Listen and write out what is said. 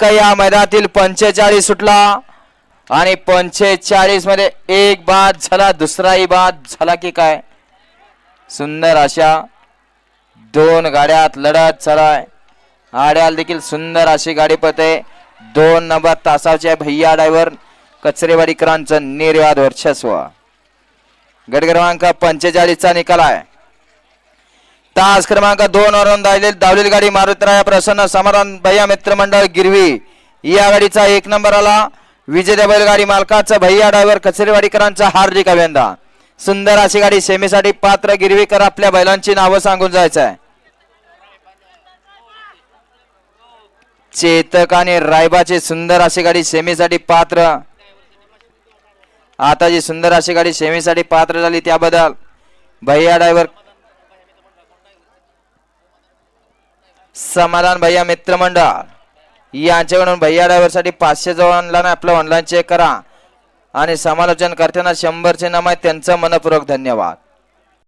क्रमांक या मैदानातील पंचेचाळीस सुटला? आणि पंचेचाळीसमध्ये एक बाद झाला दुसराही बाद झाला की काय? सुंदर अशा दोन गाड्यात लढत चालाय आड्याला देखील सुंदर अशी गाडी पते दोन नंबर तासाचे भैया ड्रायव्हर कचरेवाडीकरांचं निर्वाद वर्चस्व. गट क्रमांक पंचेचाळीसचा निकाल आहे. तास क्रमांक दोन वरून धावलेली धावलेली गाडी मारुतराया प्रसन्न समाधान भैया मित्रमंडळ गिरवी. या गाडीचा एक नंबर आला. विजेत्या बैलगाडी मालकाचा भैया ड्रायव्हर कचरेवाडीकरांचा हार्दिक अभिनंदन. सुंदर अशी गाडी सेमीसाठी पात्र गिरवीकर आपल्या बैलांची नावं सांगून जायचं आहे चेतक आणि रायबाची सुंदर अशी गाडी सेमीसाठी पात्र. आता जी सुंदर अशी गाडी सेमीसाठी पात्र झाली त्याबद्दल. भैया ड्रायव्हर समाधान भैया मित्रमंडळ. यांच्याकडून भैया ड्रायव्हरसाठी पाचशे जवळ ऑनलाईन आपलं ऑनलाईन चेक करा. आणि समालोचन करताना शंभरचे नाम आहे त्यांचं मनपूर्वक धन्यवाद.